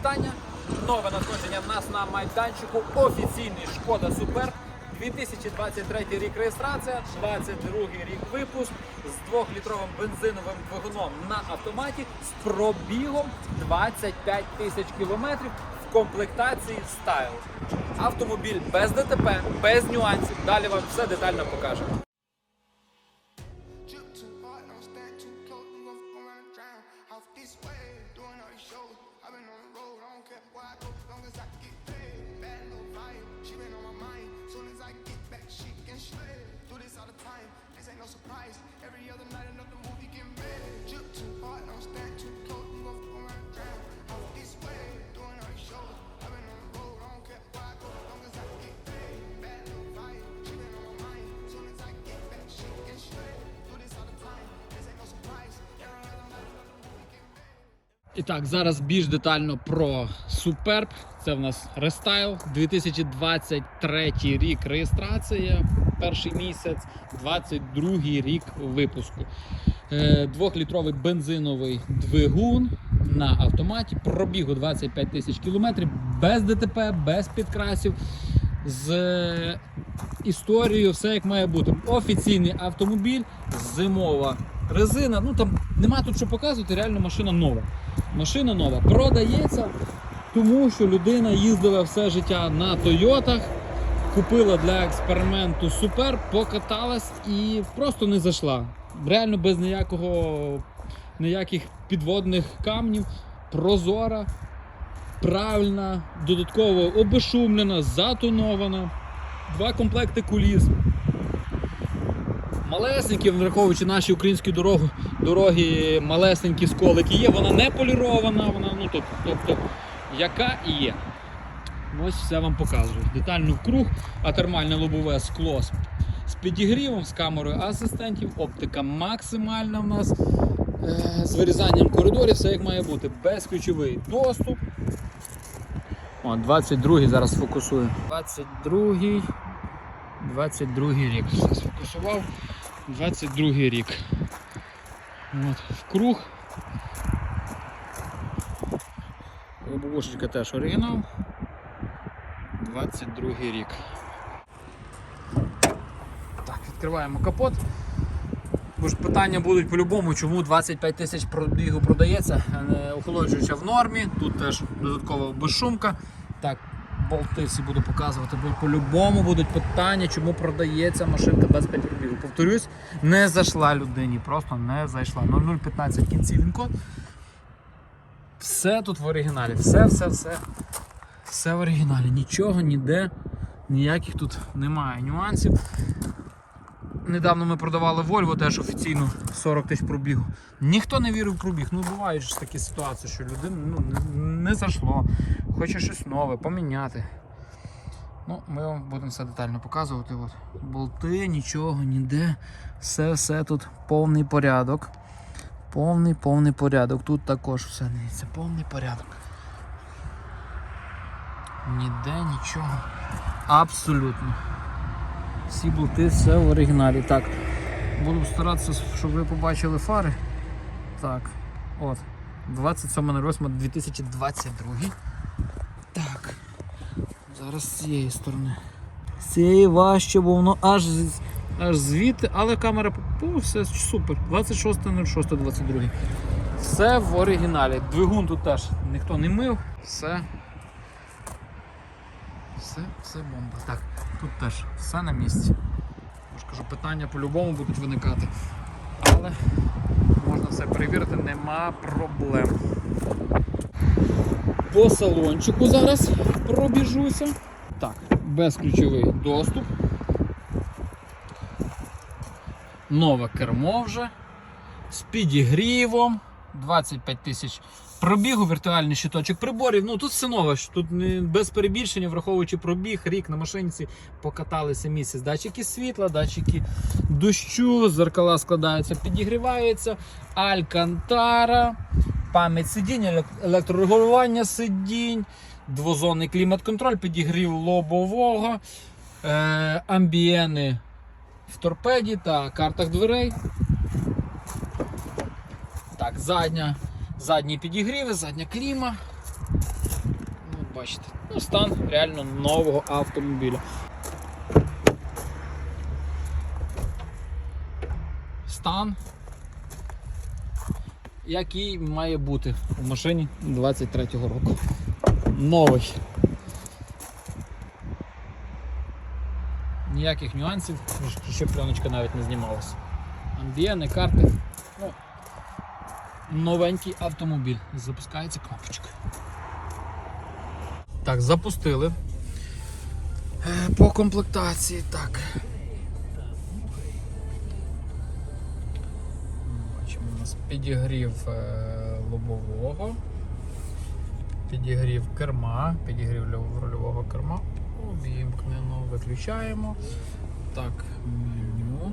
вітання. Нове надходження в нас на майданчику. Офіційний Шкода Супер. 2023 рік реєстрація, 22 рік випуск з 2-літровим бензиновим двигуном на автоматі з пробігом 25 тисяч кілометрів в комплектації Style. Автомобіль без ДТП, без нюансів. Далі вам все детально покажемо. І так, зараз більш детально про Superb. Це в нас рестайл. 2023 рік реєстрація, перший місяць, 22 рік випуску. Е, Двохлітровий бензиновий двигун на автоматі, пробігу 25 тисяч кілометрів, без ДТП, без підкрасів. З е, історією, все як має бути. Офіційний автомобіль, зимова резина. Ну там нема тут що показувати, реально машина нова. Машина нова. Продається, тому що людина їздила все життя на Тойотах, купила для експерименту супер, покаталась і просто не зайшла. Реально без ніякого, ніяких підводних камнів, прозора, правильна, додатково обешумлена, затонована, два комплекти куліс. Малесенькі, враховуючи наші українські дороги, дороги малесенькі сколики є, вона не полірована, вона, ну, тоб- тобто, яка і є. Ось все вам показую. Детально вкруг, а термальне лобове скло з, підігрівом, з камерою асистентів, оптика максимальна в нас. Е, з вирізанням коридорів, все як має бути. Безключовий доступ. О, 22-й зараз фокусую. 22-й. 22-й рік. Все сфокусував. 22-й рік. От, круг. Лобовушечка теж оригінал. 22-й рік. Так, відкриваємо капот. Бо ж питання будуть по-любому, чому 25 тисяч пробігу продається. Е, Охолоджуюча в нормі, тут теж додаткова безшумка. Так, болти всі буду показувати, бо по-любому будуть питання, чому продається машинка без 5 рублів. Повторюсь, не зайшла людині, просто не зайшла. 0015 кінці код. Все тут в оригіналі. Все, все, все. Все в оригіналі. Нічого, ніде, ніяких тут немає нюансів. Недавно ми продавали Volvo теж офіційно 40 тисяч пробігу. Ніхто не вірив в пробіг. Ну бувають ж такі ситуації, що людина ну, не, зайшло, хоче щось нове, поміняти. Ну, ми вам будемо все детально показувати. От. Болти, нічого, ніде. Все, все тут повний порядок. Повний, повний порядок. Тут також все дивіться, повний порядок. Ніде нічого. Абсолютно. Всі болти, все в оригіналі. Так, буду старатися, щоб ви побачили фари. Так, от. 27.08.2022. Так. Зараз з цієї сторони. З цієї важче, бо воно аж, аж звідти, але камера о, все супер. 26.06.22. Все в оригіналі. Двигун тут теж ніхто не мив. Все. Все, все бомба. Так, тут теж все на місці. Я ж кажу, питання по-любому будуть виникати. Але можна все перевірити, нема проблем. По салончику зараз пробіжуся. Так, безключовий доступ. Нове кермо вже з підігрівом. 25 тисяч пробігу, віртуальний щиточок приборів. Ну тут все нове, тут без перебільшення, враховуючи пробіг, рік на машинці покаталися місяць. Датчики світла, датчики дощу, зеркала складаються, підігріваються, алькантара, пам'ять сидінь, електрорегулювання сидінь, двозонний клімат-контроль, підігрів лобового, е, амбієни в торпеді та картах дверей. Так, задня, задні підігріви, задня кліма. бачите. Ну, стан реально нового автомобіля. Стан, який має бути у машині 23-го року. Новий. Ніяких нюансів, ще пленочка навіть не знімалася. Амбієни, карти. Ну, новенький автомобіль. Запускається кнопочка. Так, запустили. Е, По комплектації, так. Бачимо, у нас підігрів е, лобового, підігрів керма, підігрів рульового керма. Увімкнено, виключаємо. Так, меню.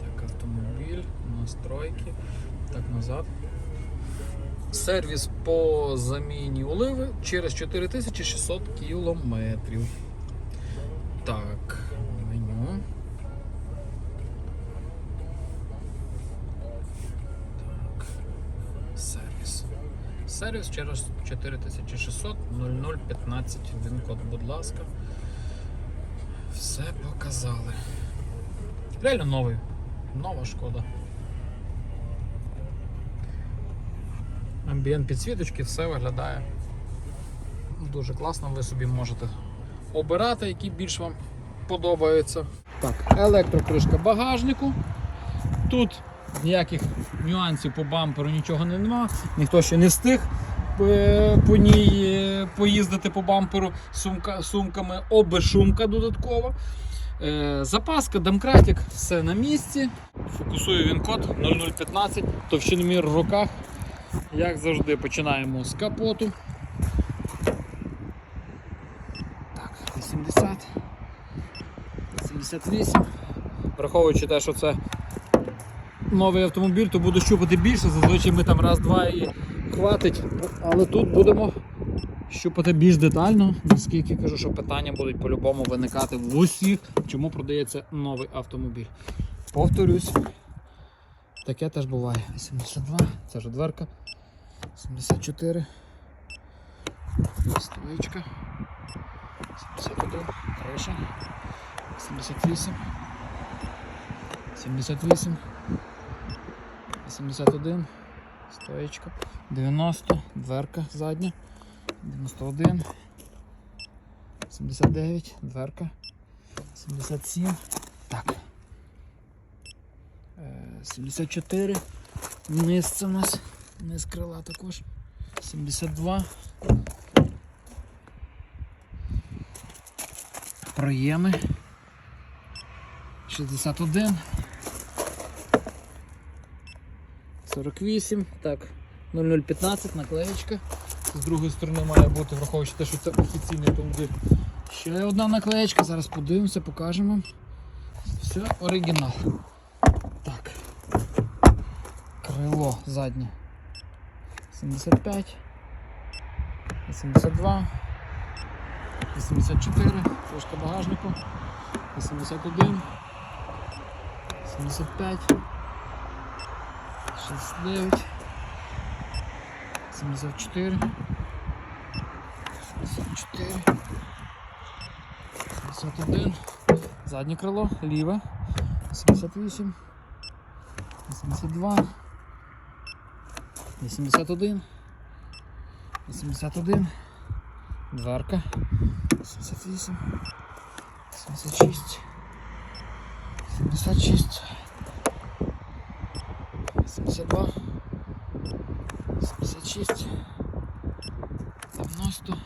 Так, автомобіль, настройки. Так, назад. Сервіс по заміні оливи через 4600 кілометрів. Так, меню. Так. Сервіс. Сервіс через 4600 0015. Він код, будь ласка. Все показали. Реально новий. Нова шкода. Амбієнт підсвіточки, все виглядає дуже класно. Ви собі можете обирати, які більш вам подобаються. Так, електрокришка багажнику. Тут ніяких нюансів по бамперу нічого нема. Ніхто ще не встиг е, по ній е, поїздити по бамперу сумка, сумками, обешумка додаткова. Е, Запаска, домкратик, все на місці. Фокусує він код 0015, товщиномір в руках. Як завжди, починаємо з капоту. Так, 80, 78. Враховуючи те, що це новий автомобіль, то буду щупати більше. Зазвичай ми там раз-два і хватить. Але тут будемо щупати більш детально, наскільки кажу, що питання будуть по-любому виникати в усіх, чому продається новий автомобіль. Повторюсь, таке теж буває. 82, це ж дверка. 74. Стоечка. 71. Криша. 78. 78. 81. Стоечка. 90. Дверка задня. 91. 79. Дверка. 77. Так. Е, 74. Низ це у нас. Низ крила також. 72. Проєми. 61. 48. Так. 0015 наклеєчка. З другої сторони має бути, враховуючи те, що це офіційний автомобіль. Ще одна наклеєчка. Зараз подивимося, покажемо. Все оригінал. Крило заднє. 75, 82, 84, трошки багажнику, 81, 75, 69, 74, 74, 71, заднє крило, ліве, 78, 82, 81, 81, дверка, 78, 76, 76, 72, 76, 90,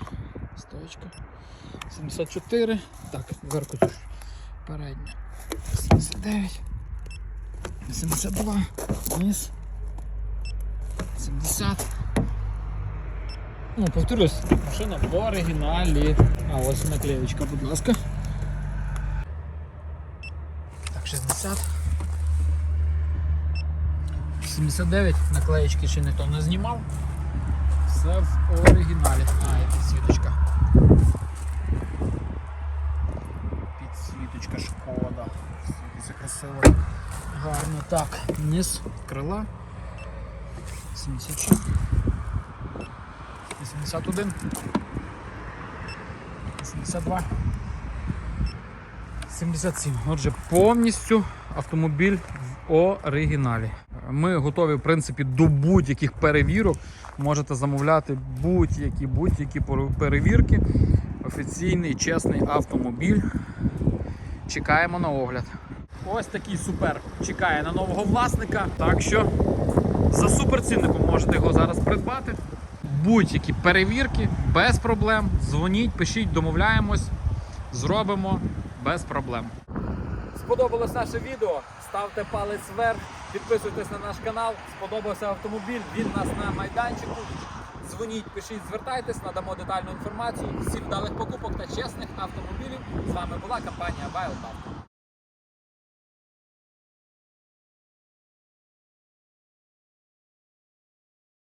стоечка, 74, так, дверку тут передня, 79, 82, вниз, 70. Ну, повторюсь, машина в оригіналі. А ось наклеєчка, будь ласка. Так, 60. 79, наклеєчки ще ніхто не знімав. Все в оригіналі. А, і підсвіточка. Підсвіточка шкода. Світиться красиво. Гарно. Так, низ крила. 76. 81. 72. 77. Отже, повністю автомобіль в оригіналі. Ми готові, в принципі, до будь-яких перевірок. Можете замовляти будь-які будь-які перевірки. Офіційний чесний автомобіль. Чекаємо на огляд. Ось такий супер чекає на нового власника. Так що за суперцінником можете його зараз придбати. Будь-які перевірки без проблем. Дзвоніть, пишіть, домовляємось, зробимо без проблем. Сподобалось наше відео? Ставте палець вверх, підписуйтесь на наш канал. Сподобався автомобіль. Він нас на майданчику. Дзвоніть, пишіть, звертайтесь, надамо детальну інформацію. Всіх вдалих покупок та чесних автомобілів. З вами була компанія Wildbound.